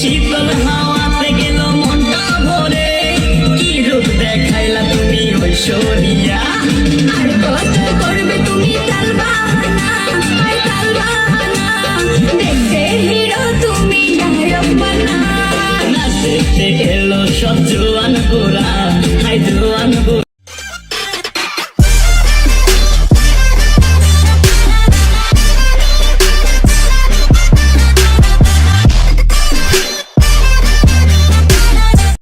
শীতল হাওয়াতে গেল মনটা ভরে। কি রূপ দেখাইলা তুমি ঐশ্বরিয়া? আর কত করবে তুমি তাল বাহানা? তাল বাহানা। দেখতে হিরো তুমি নায়ক বানা। নাচতে এলো সব জোয়ান গোরা হাই জোয়ান গোরা